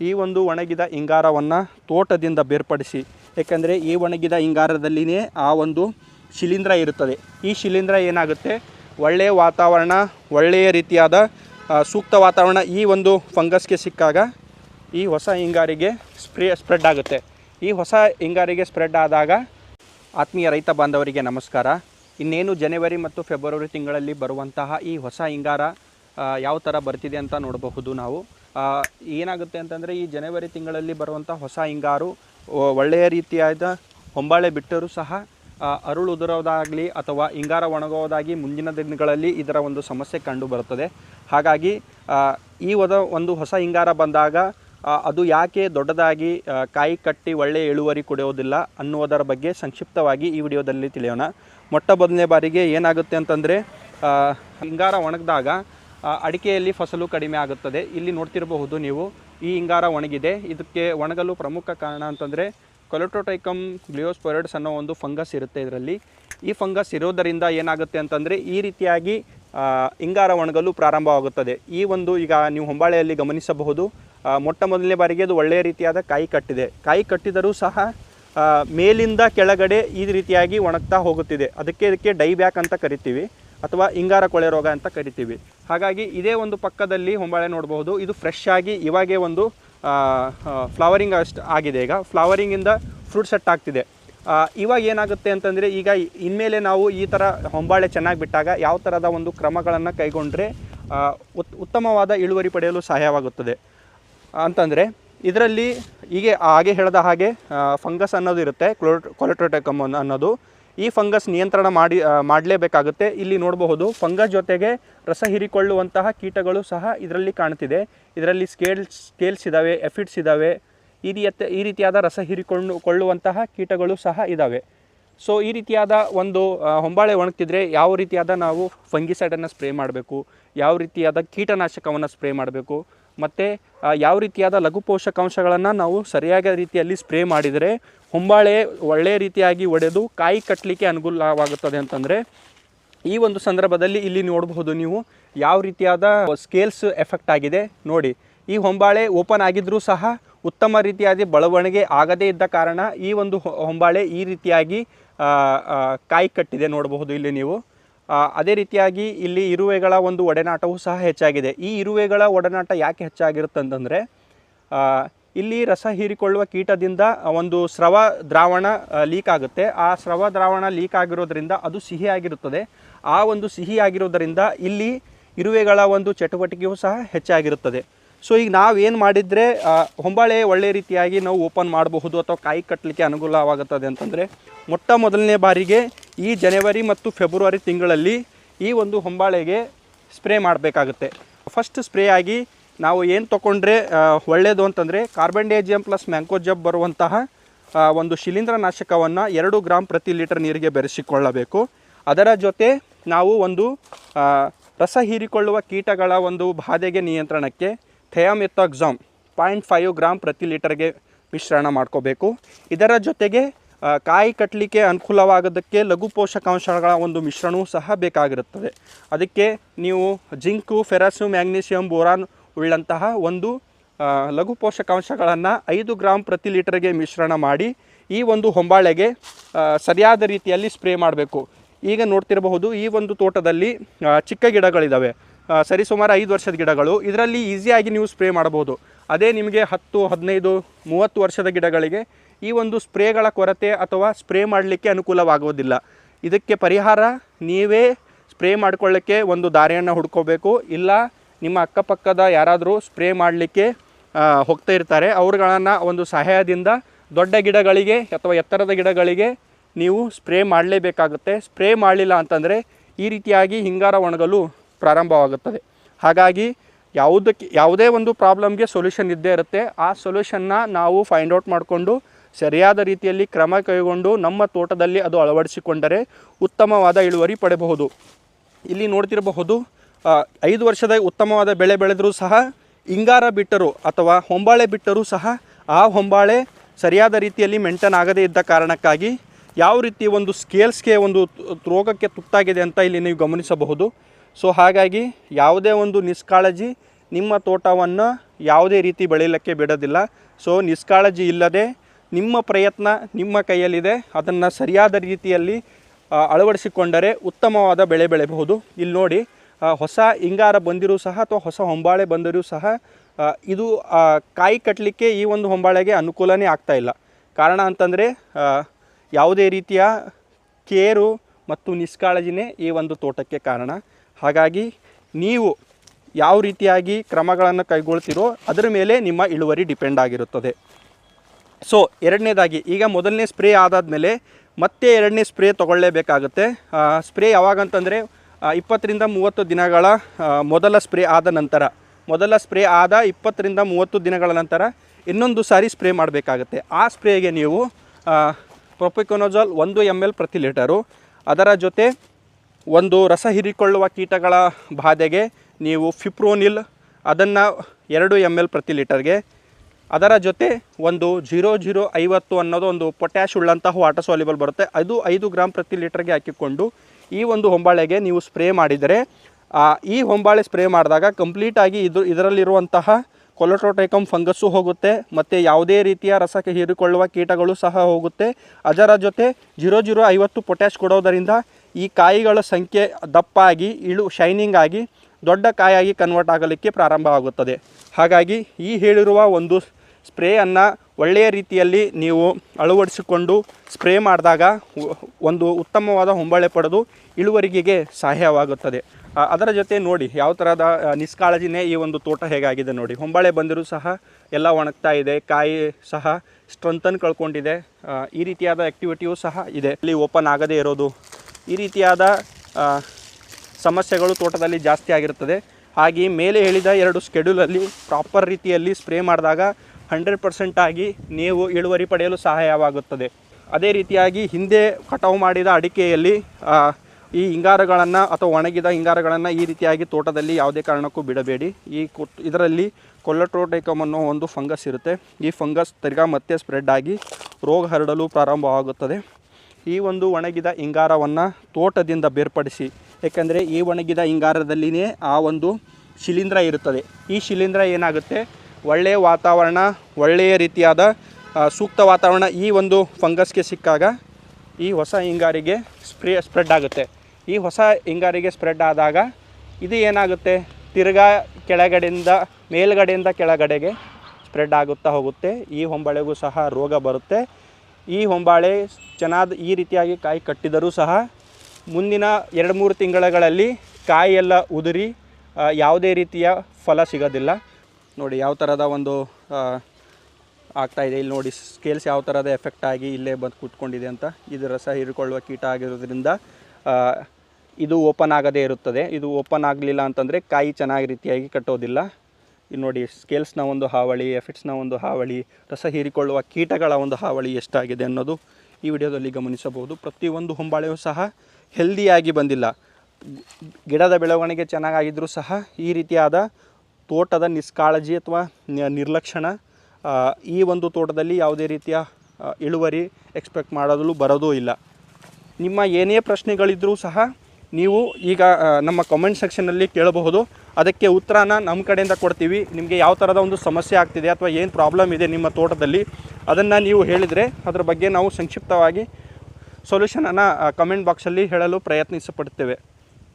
ಈ ಒಂದು ಒಣಗಿದ ಇಂಗಾರವನ್ನು ತೋಟದಿಂದ ಬೇರ್ಪಡಿಸಿ. ಏಕೆಂದರೆ ಈ ಒಣಗಿದ ಇಂಗಾರದಲ್ಲಿನೇ ಆ ಒಂದು ಶಿಲೀಂಧ್ರ ಇರುತ್ತದೆ. ಈ ಶಿಲೀಂಧ್ರ ಏನಾಗುತ್ತೆ? ಒಳ್ಳೆಯ ವಾತಾವರಣ ಒಳ್ಳೆಯ ರೀತಿಯಾದ ಸೂಕ್ತ ವಾತಾವರಣ ಈ ಒಂದು ಫಂಗಸ್ಗೆ ಸಿಕ್ಕಾಗ ಈ ಹೊಸ ಹಿಂಗಾರಿಗೆ ಸ್ಪ್ರೇ ಸ್ಪ್ರೆಡ್ ಆಗುತ್ತೆ. ಈ ಹೊಸ ಹಿಂಗಾರಿಗೆ ಸ್ಪ್ರೆಡ್ ಆದಾಗ ಆತ್ಮೀಯ ರೈತ ಬಾಂಧವರಿಗೆ ನಮಸ್ಕಾರ. ಇನ್ನೇನು ಜನವರಿ ಮತ್ತು ಫೆಬ್ರವರಿ ತಿಂಗಳಲ್ಲಿ ಬರುವಂತಹ ಈ ಹೊಸ ಹಿಂಗಾರ ಆ, ಯಾವ ಥರ ಬರ್ತಿದೆ ಅಂತ ನೋಡಬಹುದು ನಾವು. ಏನಾಗುತ್ತೆ ಅಂತಂದರೆ ಈ ಜನವರಿ ತಿಂಗಳಲ್ಲಿ ಬರುವಂಥ ಹೊಸ ಹಿಂಗಾರು ಒಳ್ಳೆಯ ರೀತಿಯಾದ ಹೊಂಬಾಳೆ ಬಿಟ್ಟರೂ ಸಹ ಅರುಳು ಉದುರೋದಾಗಲಿ ಅಥವಾ ಹಿಂಗಾರ ಒಣಗೋದಾಗಿ ಮುಂದಿನ ದಿನಗಳಲ್ಲಿ ಇದರ ಒಂದು ಸಮಸ್ಯೆ ಕಂಡು ಬರುತ್ತದೆ. ಹಾಗಾಗಿ ಈ ಒದ ಒಂದು ಹೊಸ ಹಿಂಗಾರ ಬಂದಾಗ ಅದು ಯಾಕೆ ದೊಡ್ಡದಾಗಿ ಕಾಯಿ ಕಟ್ಟಿ ಒಳ್ಳೆಯ ಇಳುವರಿ ಕೊಡೋದಿಲ್ಲ ಅನ್ನುವುದರ ಬಗ್ಗೆ ಸಂಕ್ಷಿಪ್ತವಾಗಿ ಈ ವಿಡಿಯೋದಲ್ಲಿ ತಿಳಿಯೋಣ. ಮೊಟ್ಟ ಮೊದಲನೇ ಬಾರಿಗೆ ಏನಾಗುತ್ತೆ ಅಂತಂದರೆ ಹಿಂಗಾರ ಒಣಗಿದಾಗ ಅಡಿಕೆಯಲ್ಲಿ ಫಸಲು ಕಡಿಮೆ ಆಗುತ್ತದೆ. ಇಲ್ಲಿ ನೋಡ್ತಿರಬಹುದು ನೀವು, ಈ ಹಿಂಗಾರ ಒಣಗಿದೆ. ಇದಕ್ಕೆ ಒಣಗಲು ಪ್ರಮುಖ ಕಾರಣ ಅಂತಂದರೆ ಕೊಲೆಟ್ರೋಟೈಕಮ್ ಗ್ಲಿಯೋಸ್ಪೊರೈಡ್ಸ್ ಅನ್ನೋ ಒಂದು ಫಂಗಸ್ ಇರುತ್ತೆ ಇದರಲ್ಲಿ. ಈ ಫಂಗಸ್ ಇರೋದರಿಂದ ಏನಾಗುತ್ತೆ ಅಂತಂದರೆ ಈ ರೀತಿಯಾಗಿ ಇಂಗಾರ ಒಣಗಲು ಪ್ರಾರಂಭವಾಗುತ್ತದೆ. ಈ ಒಂದು ಈಗ ನೀವು ಹೊಂಬಾಳೆಯಲ್ಲಿ ಗಮನಿಸಬಹುದು ಮೊಟ್ಟ ಮೊದಲನೇ ಬಾರಿಗೆ ಅದು ಒಳ್ಳೆಯ ರೀತಿಯಾದ ಕಾಯಿ ಕಟ್ಟಿದೆ. ಕಾಯಿ ಕಟ್ಟಿದರೂ ಸಹ ಮೇಲಿಂದ ಕೆಳಗಡೆ ಈ ರೀತಿಯಾಗಿ ಒಣಗ್ತಾ ಹೋಗುತ್ತಿದೆ. ಅದಕ್ಕೆ ಇದಕ್ಕೆ ಡೈ ಬ್ಯಾಕ್ ಅಂತ ಕರಿತೀವಿ, ಅಥವಾ ಹಿಂಗಾರ ಕೊಳೆ ರೋಗ ಅಂತ ಕರಿತೀವಿ. ಹಾಗಾಗಿ ಇದೇ ಒಂದು ಪಕ್ಕದಲ್ಲಿ ಹೊಂಬಾಳೆ ನೋಡಬಹುದು. ಇದು ಫ್ರೆಶ್ ಆಗಿ ಇವಾಗೇ ಒಂದು ಫ್ಲವರಿಂಗ್ ಅಷ್ಟು ಆಗಿದೆ. ಈಗ ಫ್ಲವರಿಂಗಿಂದ ಫ್ರೂಟ್ ಸೆಟ್ ಆಗ್ತಿದೆ. ಇವಾಗ ಏನಾಗುತ್ತೆ ಅಂತಂದರೆ ಈಗ ಇನ್ಮೇಲೆ ನಾವು ಈ ಥರ ಹೊಂಬಾಳೆ ಚೆನ್ನಾಗಿ ಬಿಟ್ಟಾಗ ಯಾವ ಥರದ ಒಂದು ಕ್ರಮಗಳನ್ನು ಕೈಗೊಂಡ್ರೆ ಉತ್, ಉತ್ತಮವಾದ ಇಳುವರಿ ಪಡೆಯಲು ಸಹಾಯವಾಗುತ್ತದೆ. ಅಂತಂದರೆ ಇದರಲ್ಲಿ ಹೀಗೆ ಹಾಗೆ ಹೇಳಿದ ಹಾಗೆ ಫಂಗಸ್ ಅನ್ನೋದು ಇರುತ್ತೆ ಕ್ಲೋಟ್ ಕೊಲೆಟ್ರೋಟೆಕಮ್ ಅನ್ನೋದು. ಈ ಫಂಗಸ್ ನಿಯಂತ್ರಣ ಮಾಡಿ ಮಾಡಲೇಬೇಕಾಗುತ್ತೆ. ಇಲ್ಲಿ ನೋಡಬಹುದು ಫಂಗಸ್ ಜೊತೆಗೆ ರಸ ಹೀರಿಕೊಳ್ಳುವಂತಹ ಕೀಟಗಳು ಸಹ ಇದರಲ್ಲಿ ಕಾಣ್ತಿದೆ. ಇದರಲ್ಲಿ ಸ್ಕೇಲ್ಸ್ ಸ್ಕೇಲ್ಸ್ ಇದ್ದಾವೆ ಎಫಿಡ್ಸ್ ಇದ್ದಾವೆ ಈ ರೀತಿ ಈ ರೀತಿಯಾದ ರಸ ಹೀರಿಕೊಂಡು, ಕೊಳ್ಳುವಂತಹ ಕೀಟಗಳು ಸಹ ಇದ್ದಾವೆ ಸೊ, ಈ ರೀತಿಯಾದ ಒಂದು ಹೊಂಬಾಳೆ ಒಣಗ್ತಿದ್ರೆ ಯಾವ ರೀತಿಯಾದ ನಾವು ಫಂಗಿಸೈಡನ್ನು ಸ್ಪ್ರೇ ಮಾಡಬೇಕು? ಯಾವ ರೀತಿಯಾದ ಕೀಟನಾಶಕವನ್ನು ಸ್ಪ್ರೇ ಮಾಡಬೇಕು? ಮತ್ತು ಯಾವ ರೀತಿಯಾದ ಲಘು ಪೋಷಕಾಂಶಗಳನ್ನು ನಾವು ಸರಿಯಾದ ರೀತಿಯಲ್ಲಿ ಸ್ಪ್ರೇ ಮಾಡಿದರೆ ಹೊಂಬಾಳೆ ಒಳ್ಳೆಯ ರೀತಿಯಾಗಿ ಒಡೆದು ಕಾಯಿ ಕಟ್ಟಲಿಕ್ಕೆ ಅನುಕೂಲವಾಗುತ್ತದೆ ಅಂತಂದರೆ, ಈ ಒಂದು ಸಂದರ್ಭದಲ್ಲಿ ಇಲ್ಲಿ ನೋಡಬಹುದು ನೀವು ಯಾವ ರೀತಿಯಾದ ಸ್ಕೇಲ್ಸ್ ಎಫೆಕ್ಟ್ ಆಗಿದೆ ನೋಡಿ. ಈ ಹೊಂಬಾಳೆ ಓಪನ್ ಆಗಿದ್ದರೂ ಸಹ ಉತ್ತಮ ರೀತಿಯಾಗಿ ಬೆಳವಣಿಗೆ ಆಗದೇ ಇದ್ದ ಕಾರಣ ಈ ಒಂದು ಹೊಂಬಾಳೆ ಈ ರೀತಿಯಾಗಿ ಕಾಯಿ ಕಟ್ಟಿದೆ ನೋಡಬಹುದು ಇಲ್ಲಿ ನೀವು. ಅದೇ ರೀತಿಯಾಗಿ ಇಲ್ಲಿ ಇರುವೆಗಳ ಒಂದು ಒಡನಾಟವೂ ಸಹ ಹೆಚ್ಚಾಗಿದೆ. ಈ ಇರುವೆಗಳ ಒಡನಾಟ ಯಾಕೆ ಹೆಚ್ಚಾಗಿರುತ್ತೆ ಅಂತಂದರೆ ಇಲ್ಲಿ ರಸ ಹೀರಿಕೊಳ್ಳುವ ಕೀಟದಿಂದ ಒಂದು ಸ್ರವ ದ್ರಾವಣ ಲೀಕ್ ಆಗುತ್ತೆ. ಆ ಸ್ರವ ದ್ರಾವಣ ಲೀಕ್ ಆಗಿರೋದ್ರಿಂದ ಅದು ಸಿಹಿಯಾಗಿರುತ್ತದೆ. ಆ ಒಂದು ಸಿಹಿಯಾಗಿರೋದರಿಂದ ಇಲ್ಲಿ ಇರುವೆಗಳ ಒಂದು ಚಟುವಟಿಕೆಯೂ ಸಹ ಹೆಚ್ಚಾಗಿರುತ್ತದೆ. ಸೊ, ಈಗ ನಾವೇನು ಮಾಡಿದರೆ ಹೊಂಬಾಳೆ ಒಳ್ಳೆಯ ರೀತಿಯಾಗಿ ನಾವು ಓಪನ್ ಮಾಡಬಹುದು ಅಥವಾ ಕಾಯಿ ಕಟ್ಟಲಿಕ್ಕೆ ಅನುಕೂಲವಾಗುತ್ತದೆ ಅಂತಂದರೆ, ಮೊಟ್ಟ ಮೊದಲನೇ ಬಾರಿಗೆ ಈ ಜನವರಿ ಮತ್ತು ಫೆಬ್ರವರಿ ತಿಂಗಳಲ್ಲಿ ಈ ಒಂದು ಹೊಂಬಾಳೆಗೆ ಸ್ಪ್ರೇ ಮಾಡಬೇಕಾಗುತ್ತೆ. ಫಸ್ಟ್ ಸ್ಪ್ರೇ ಆಗಿ ನಾವು ಏನು ತೊಗೊಂಡ್ರೆ ಒಳ್ಳೆಯದು ಅಂತಂದರೆ ಕಾರ್ಬನ್ಡೇಜಿಯಂ ಪ್ಲಸ್ ಮ್ಯಾಂಕೋಜಬ್ ಬರುವಂತಹ ಒಂದು ಒಂದು ಶಿಲೀಂಧ್ರನಾಶಕವನ್ನು ಎರಡು ಗ್ರಾಮ್ ಪ್ರತಿ ಲೀಟರ್ ನೀರಿಗೆ ಬೆರೆಸಿಕೊಳ್ಳಬೇಕು. ಅದರ ಜೊತೆ ನಾವು ಒಂದು ರಸ ಹೀರಿಕೊಳ್ಳುವ ಕೀಟಗಳ ಒಂದು ಬಾಧೆಗೆ ನಿಯಂತ್ರಣಕ್ಕೆ ಥೆಯಾಮೆಥಾಕ್ಸಾಮ್ ಪಾಯಿಂಟ್ ಫೈವ್ ಗ್ರಾಮ್ ಪ್ರತಿ ಲೀಟರ್ಗೆ ಮಿಶ್ರಣ ಮಾಡ್ಕೋಬೇಕು. ಇದರ ಜೊತೆಗೆ ಕಾಯಿ ಕಟ್ಟಲಿಕ್ಕೆ ಅನುಕೂಲವಾಗೋದಕ್ಕೆ ಲಘು ಪೋಷಕಾಂಶಗಳ ಒಂದು ಮಿಶ್ರಣವೂ ಸಹ ಬೇಕಾಗಿರುತ್ತದೆ. ಅದಕ್ಕೆ ನೀವು ಜಿಂಕು, ಫೆರಸು ಮ್ಯಾಗ್ನೀಷಿಯಂ ಬೋರಾನ್ ಉಳ್ಳಂತಹ ಒಂದು ಲಘು ಪೋಷಕಾಂಶಗಳನ್ನು ಐದು ಗ್ರಾಮ್ ಪ್ರತಿ ಲೀಟರ್ಗೆ ಮಿಶ್ರಣ ಮಾಡಿ ಈ ಒಂದು ಹೊಂಬಾಳೆಗೆ ಸರಿಯಾದ ರೀತಿಯಲ್ಲಿ ಸ್ಪ್ರೇ ಮಾಡಬೇಕು. ಈಗ ನೋಡ್ತಿರಬಹುದು ಈ ಒಂದು ತೋಟದಲ್ಲಿ ಚಿಕ್ಕ ಗಿಡಗಳಿದ್ದಾವೆ ಸರಿಸುಮಾರು ಐದು ವರ್ಷದ ಗಿಡಗಳು. ಇದರಲ್ಲಿ ಈಸಿಯಾಗಿ ನೀವು ಸ್ಪ್ರೇ ಮಾಡಬಹುದು. ಅದೇ ನಿಮಗೆ ಹತ್ತು, ಹದಿನೈದು, ಮೂವತ್ತು ವರ್ಷದ ಗಿಡಗಳಿಗೆ ಈ ಒಂದು ಸ್ಪ್ರೇಗಳ ಕೊರತೆ ಅಥವಾ ಸ್ಪ್ರೇ ಮಾಡಲಿಕ್ಕೆ ಅನುಕೂಲವಾಗುವುದಿಲ್ಲ. ಇದಕ್ಕೆ ಪರಿಹಾರ ನೀವೇ ಸ್ಪ್ರೇ ಮಾಡ್ಕೊಳ್ಳೋಕ್ಕೆ ಒಂದು ದಾರಿಯನ್ನು ಹುಡ್ಕೋಬೇಕು. ಇಲ್ಲ, ನಿಮ್ಮ ಅಕ್ಕಪಕ್ಕದ ಯಾರಾದರೂ ಸ್ಪ್ರೇ ಮಾಡಲಿಕ್ಕೆ ಹೋಗ್ತಾ ಇರ್ತಾರೆ. ಅವ್ರುಗಳನ್ನು ಒಂದು ಸಹಾಯದಿಂದ ದೊಡ್ಡ ಗಿಡಗಳಿಗೆ ಅಥವಾ ಎತ್ತರದ ಗಿಡಗಳಿಗೆ ನೀವು ಸ್ಪ್ರೇ ಮಾಡಲೇಬೇಕಾಗುತ್ತೆ. ಸ್ಪ್ರೇ ಮಾಡಲಿಲ್ಲ ಅಂತಂದರೆ ಈ ರೀತಿಯಾಗಿ ಹಿಂಗಾರ ಒಣಗಲು ಪ್ರಾರಂಭವಾಗುತ್ತದೆ. ಹಾಗಾಗಿ ಯಾವುದಕ್ಕೆ, ಯಾವುದೇ ಒಂದು ಪ್ರಾಬ್ಲಮ್ಗೆ ಸೊಲ್ಯೂಷನ್ ಇದ್ದೇ ಇರುತ್ತೆ. ಆ ಸೊಲ್ಯೂಷನ್ನ ನಾವು ಫೈಂಡ್ ಔಟ್ ಮಾಡಿಕೊಂಡು ಸರಿಯಾದ ರೀತಿಯಲ್ಲಿ ಕ್ರಮ ಕೈಗೊಂಡು ನಮ್ಮ ತೋಟದಲ್ಲಿ ಅದು ಅಳವಡಿಸಿಕೊಂಡರೆ ಉತ್ತಮವಾದ ಇಳುವರಿ ಪಡೆಯಬಹುದು ಇಲ್ಲಿ ನೋಡ್ತಿರಬಹುದು ಐದು ವರ್ಷದ ಉತ್ತಮವಾದ ಬೆಳೆ ಬೆಳೆದರೂ ಸಹ ಇಂಗಾರ ಬಿಟ್ಟರು ಅಥವಾ ಹೊಂಬಾಳೆ ಬಿಟ್ಟರೂ ಸಹ ಆ ಹೊಂಬಾಳೆ ಸರಿಯಾದ ರೀತಿಯಲ್ಲಿ ಮೇಂಟೈನ್ ಆಗದೇ ಇದ್ದ ಕಾರಣಕ್ಕಾಗಿ ಯಾವ ರೀತಿ ಒಂದು ಸ್ಕೇಲ್ಸ್ಗೆ ಒಂದು ರೋಗಕ್ಕೆ ತುತ್ತಾಗಿದೆ ಅಂತ ಇಲ್ಲಿ ನೀವು ಗಮನಿಸಬಹುದು. ಸೊ, ಹಾಗಾಗಿ ಯಾವುದೇ ಒಂದು ನಿಷ್ಕಾಳಜಿ ನಿಮ್ಮ ತೋಟವನ್ನು ಯಾವುದೇ ರೀತಿ ಬೆಳೀಲಿಕ್ಕೆ ಬಿಡೋದಿಲ್ಲ. ಸೊ, ನಿಷ್ಕಾಳಜಿ ಇಲ್ಲದೆ ನಿಮ್ಮ ಪ್ರಯತ್ನ ನಿಮ್ಮ ಕೈಯಲ್ಲಿದೆ. ಅದನ್ನು ಸರಿಯಾದ ರೀತಿಯಲ್ಲಿ ಅಳವಡಿಸಿಕೊಂಡರೆ ಉತ್ತಮವಾದ ಬೆಳೆ ಬೆಳೆಯಬಹುದು. ಇಲ್ಲಿ ನೋಡಿ ಹೊಸ ಹಿಂಗಾರ ಬಂದಿರೂ ಸಹ ಅಥವಾ ಹೊಸ ಹೊಂಬಾಳೆ ಬಂದರೂ ಸಹ ಇದು ಕಾಯಿ ಕಟ್ಟಲಿಕ್ಕೆ ಈ ಒಂದು ಹೊಂಬಾಳೆಗೆ ಅನುಕೂಲನೇ ಆಗ್ತಾ ಇಲ್ಲ. ಕಾರಣ ಅಂತಂದರೆ ಯಾವುದೇ ರೀತಿಯ ಕೇರು ಮತ್ತು ನಿಷ್ಕಾಳಜಿನೇ ಈ ಒಂದು ತೋಟಕ್ಕೆ ಕಾರಣ. ಹಾಗಾಗಿ ನೀವು ಯಾವ ರೀತಿಯಾಗಿ ಕ್ರಮಗಳನ್ನು ಕೈಗೊಳ್ತೀರೋ ಅದರ ಮೇಲೆ ನಿಮ್ಮ ಇಳುವರಿ ಡಿಪೆಂಡ್ ಆಗಿರುತ್ತದೆ. ಸೊ ಎರಡನೇದಾಗಿ, ಈಗ ಮೊದಲನೇ ಸ್ಪ್ರೇ ಆದಾದಮೇಲೆ ಮತ್ತೆ ಎರಡನೇ ಸ್ಪ್ರೇ ತೊಗೊಳ್ಳೇಬೇಕಾಗುತ್ತೆ. ಸ್ಪ್ರೇ ಯಾವಾಗಂತಂದರೆ ಇಪ್ಪತ್ತರಿಂದ ಮೂವತ್ತು ದಿನಗಳ ಮೊದಲ ಸ್ಪ್ರೇ ಆದ ನಂತರ. ಮೊದಲ ಸ್ಪ್ರೇ ಆದ ಇಪ್ಪತ್ತರಿಂದ ಮೂವತ್ತು ದಿನಗಳ ನಂತರ ಇನ್ನೊಂದು ಸಾರಿ ಸ್ಪ್ರೇ ಮಾಡಬೇಕಾಗುತ್ತೆ. ಆ ಸ್ಪ್ರೇಗೆ ನೀವು ಪ್ರೊಪಿಕೊನೋಜಾಲ್ ಒಂದು ಎಂ ಎಲ್ ಪ್ರತಿ ಲೀಟರು, ಅದರ ಜೊತೆ ಒಂದು ರಸ ಹೀರಿಕೊಳ್ಳುವ ಕೀಟಗಳ ಬಾಧೆಗೆ ನೀವು ಫಿಪ್ರೋನಿಲ್, ಅದನ್ನು ಎರಡು ಎಂ ಎಲ್ ಪ್ರತಿ ಲೀಟರ್ಗೆ ಅದರ ಜೊತೆ ಒಂದು ಜೀರೋ ಜೀರೋ ಐವತ್ತು ಅನ್ನೋದು ಒಂದು ಪೊಟ್ಯಾಶ್ ಉಳ್ಳಂತಹ ವಾಟರ್ ಸಾಲ್ಯುಬಲ್ ಬರುತ್ತೆ. ಅದು ಐದು ಗ್ರಾಮ್ ಪ್ರತಿ ಲೀಟರ್ಗೆ ಹಾಕಿಕೊಂಡು ಈ ಒಂದು ಹೊಂಬಾಳೆಗೆ ನೀವು ಸ್ಪ್ರೇ ಮಾಡಿದರೆ ಈ ಹೊಂಬಾಳೆ ಸ್ಪ್ರೇ ಮಾಡಿದಾಗ ಕಂಪ್ಲೀಟಾಗಿ ಇದು ಇದರಲ್ಲಿರುವಂತಹ ಕೊಲೊಟ್ರೋಟೈಕಮ್ ಫಂಗಸ್ಸು ಹೋಗುತ್ತೆ, ಮತ್ತು ಯಾವುದೇ ರೀತಿಯ ರಸಕ್ಕೆ ಹೀರಿಕೊಳ್ಳುವ ಕೀಟಗಳು ಸಹ ಹೋಗುತ್ತೆ. ಅದರ ಜೊತೆ ಜೀರೋ ಜೀರೋ ಐವತ್ತು ಪೊಟ್ಯಾಶ್ ಕೊಡೋದರಿಂದ ಈ ಕಾಯಿಗಳ ಸಂಖ್ಯೆ ದಪ್ಪಾಗಿ, ಇಳು ಶೈನಿಂಗ್ ಆಗಿ ದೊಡ್ಡ ಕಾಯಾಗಿ ಕನ್ವರ್ಟ್ ಆಗಲಿಕ್ಕೆ ಪ್ರಾರಂಭ ಆಗುತ್ತದೆ ಹಾಗಾಗಿ ಈ ಹೇಳಿರುವ ಒಂದು ಸ್ಪ್ರೇಯನ್ನು ಒಳ್ಳೆಯ ರೀತಿಯಲ್ಲಿ ನೀವು ಅಳವಡಿಸಿಕೊಂಡು ಸ್ಪ್ರೇ ಮಾಡಿದಾಗ ಒಂದು ಉತ್ತಮವಾದ ಹೊಂಬಳೆ ಪಡೆದು ಇಳುವರಿಗೆಗೆ ಸಹಾಯವಾಗುತ್ತದೆ. ಅದರ ಜೊತೆ ನೋಡಿ ಯಾವ ಥರದ ನಿಷ್ಕಾಳಜಿನೇ ಈ ಒಂದು ತೋಟ ಹೇಗಾಗಿದೆ ನೋಡಿ. ಹೊಂಬಳೆ ಬಂದರೂ ಸಹ ಎಲ್ಲ ಒಣಗ್ತಾ ಇದೆ, ಕಾಯಿ ಸಹ ಸ್ಟ್ರೆಂಥನ್ನು ಕಳ್ಕೊಂಡಿದೆ. ಈ ರೀತಿಯಾದ ಆ್ಯಕ್ಟಿವಿಟಿಯೂ ಸಹ ಇದೆ. ಇಲ್ಲಿ ಓಪನ್ ಆಗದೇ ಇರೋದು. ಈ ರೀತಿಯಾದ ಸಮಸ್ಯೆಗಳು ತೋಟದಲ್ಲಿ ಜಾಸ್ತಿ ಆಗಿರುತ್ತದೆ. ಹಾಗೆ ಮೇಲೆ ಹೇಳಿದ ಎರಡು ಸ್ಕೆಡ್ಯೂಲಲ್ಲಿ ಪ್ರಾಪರ್ ರೀತಿಯಲ್ಲಿ ಸ್ಪ್ರೇ ಮಾಡಿದಾಗ ಹಂಡ್ರೆಡ್ ಪರ್ಸೆಂಟ್ ಆಗಿ ನೀವು ಇಳುವರಿ ಪಡೆಯಲು ಸಹಾಯವಾಗುತ್ತದೆ. ಅದೇ ರೀತಿಯಾಗಿ ಹಿಂದೆ ಕಟಾವು ಮಾಡಿದ ಅಡಿಕೆಯಲ್ಲಿ ಈ ಹಿಂಗಾರಗಳನ್ನು ಅಥವಾ ಒಣಗಿದ ಹಿಂಗಾರಗಳನ್ನು ಈ ರೀತಿಯಾಗಿ ತೋಟದಲ್ಲಿ ಯಾವುದೇ ಕಾರಣಕ್ಕೂ ಬಿಡಬೇಡಿ. ಈ ಇದರಲ್ಲಿ ಕೊಲ್ಲಟ್ರೋಟೈಕಮ್ ಅನ್ನೋ ಒಂದು ಫಂಗಸ್ ಇರುತ್ತೆ. ಈ ಫಂಗಸ್ ತಿರ್ಗಾ ಮತ್ತೆ ಸ್ಪ್ರೆಡ್ ಆಗಿ ರೋಗ ಹರಡಲು ಪ್ರಾರಂಭವಾಗುತ್ತದೆ. ಈ ಒಂದು ಒಣಗಿದ ಹಿಂಗಾರವನ್ನು ತೋಟದಿಂದ ಬೇರ್ಪಡಿಸಿ, ಏಕೆಂದರೆ ಈ ಒಣಗಿದ ಹಿಂಗಾರದಲ್ಲಿಯೇ ಆ ಒಂದು ಶಿಲೀಂಧ್ರ ಇರುತ್ತದೆ. ಈ ಶಿಲೀಂಧ್ರ ಏನಾಗುತ್ತೆ? ಒಳ್ಳೆಯ ವಾತಾವರಣ, ಒಳ್ಳೆಯ ರೀತಿಯಾದ ಸೂಕ್ತ ವಾತಾವರಣ ಈ ಒಂದು ಫಂಗಸ್ಗೆ ಸಿಕ್ಕಾಗ ಈ ಹೊಸ ಹಿಂಗಾರಿಗೆ ಸ್ಪ್ರೇ, ಸ್ಪ್ರೆಡ್ ಆಗುತ್ತೆ. ಈ ಹೊಸ ಹಿಂಗಾರಿಗೆ ಸ್ಪ್ರೆಡ್ ಆದಾಗ ಇದು ಏನಾಗುತ್ತೆ? ತಿರ್ಗಾ ಕೆಳಗಡೆಯಿಂದ, ಮೇಲ್ಗಡೆಯಿಂದ ಕೆಳಗಡೆಗೆ ಸ್ಪ್ರೆಡ್ ಆಗುತ್ತಾ ಹೋಗುತ್ತೆ. ಈ ಹೊಂಬಾಳೆಗೂ ಸಹ ರೋಗ ಬರುತ್ತೆ. ಈ ಹೊಂಬಾಳೆ ಚೆನ್ನಾದ, ಈ ರೀತಿಯಾಗಿ ಕಾಯಿ ಕಟ್ಟಿದರೂ ಸಹ ಮುಂದಿನ ಎರಡು ಮೂರು ತಿಂಗಳಲ್ಲಿ ಕಾಯಿಯೆಲ್ಲ ಉದುರಿ ಯಾವುದೇ ರೀತಿಯ ಫಲ ಸಿಗೋದಿಲ್ಲ. ನೋಡಿ ಯಾವ ಥರದ ಒಂದು ಆಗ್ತಾಯಿದೆ ಇಲ್ಲಿ ನೋಡಿ ಸ್ಕೇಲ್ಸ್ ಯಾವ ಥರದ ಎಫೆಕ್ಟ್ ಆಗಿ ಇಲ್ಲೇ ಬಂದು ಕೂತ್ಕೊಂಡಿದೆ ಅಂತ. ಇದು ರಸ ಹೀರಿಕೊಳ್ಳುವ ಕೀಟ ಆಗಿರೋದ್ರಿಂದ ಇದು ಓಪನ್ ಆಗದೇ ಇರುತ್ತದೆ. ಇದು ಓಪನ್ ಆಗಲಿಲ್ಲ ಅಂತಂದರೆ ಕಾಯಿ ಚೆನ್ನಾಗಿ ರೀತಿಯಾಗಿ ಕಟ್ಟೋದಿಲ್ಲ. ಇಲ್ಲಿ ನೋಡಿ ಸ್ಕೇಲ್ಸ್ನ ಒಂದು ಹಾವಳಿ ಎಫೆಕ್ಟ್ಸ್ನ ಒಂದು ಹಾವಳಿ, ರಸ ಹೀರಿಕೊಳ್ಳುವ ಕೀಟಗಳ ಒಂದು ಹಾವಳಿ ಎಷ್ಟಾಗಿದೆ ಅನ್ನೋದು ಈ ವಿಡಿಯೋದಲ್ಲಿ ಗಮನಿಸಬಹುದು. ಪ್ರತಿಯೊಂದು ಹೊಂಬಾಳೆಯೂ ಸಹ ಹೆಲ್ದಿಯಾಗಿ ಬಂದಿಲ್ಲ. ಗಿಡದ ಬೆಳವಣಿಗೆ ಚೆನ್ನಾಗಾಗಿದ್ದರೂ ಸಹ ಈ ರೀತಿಯಾದ ತೋಟದ ನಿಷ್ಕಾಳಜಿ ಅಥವಾ ನಿರ್ಲಕ್ಷಣ ಈ ಒಂದು ತೋಟದಲ್ಲಿ ಯಾವುದೇ ರೀತಿಯ ಇಳುವರಿ ಎಕ್ಸ್ಪೆಕ್ಟ್ ಮಾಡೋದಲು ಬರೋದೂ ಇಲ್ಲ. ನಿಮ್ಮ ಏನೇ ಪ್ರಶ್ನೆಗಳಿದ್ದರೂ ಸಹ ನೀವು ಈಗ ನಮ್ಮ ಕಮೆಂಟ್ ಸೆಕ್ಷನಲ್ಲಿ ಕೇಳಬಹುದು. ಅದಕ್ಕೆ ಉತ್ತರನ ನಮ್ಮ ಕಡೆಯಿಂದ ಕೊಡ್ತೀವಿ. ನಿಮಗೆ ಯಾವ ಥರದ ಒಂದು ಸಮಸ್ಯೆ ಆಗ್ತಿದೆ ಅಥವಾ ಏನು ಪ್ರಾಬ್ಲಮ್ ಇದೆ ನಿಮ್ಮ ತೋಟದಲ್ಲಿ, ಅದನ್ನು ನೀವು ಹೇಳಿದರೆ ಅದರ ಬಗ್ಗೆ ನಾವು ಸಂಕ್ಷಿಪ್ತವಾಗಿ ಸೊಲ್ಯೂಷನನ್ನು ಕಮೆಂಟ್ ಬಾಕ್ಸಲ್ಲಿ ಹೇಳಲು ಪ್ರಯತ್ನಿಸಪಡುತ್ತೇವೆ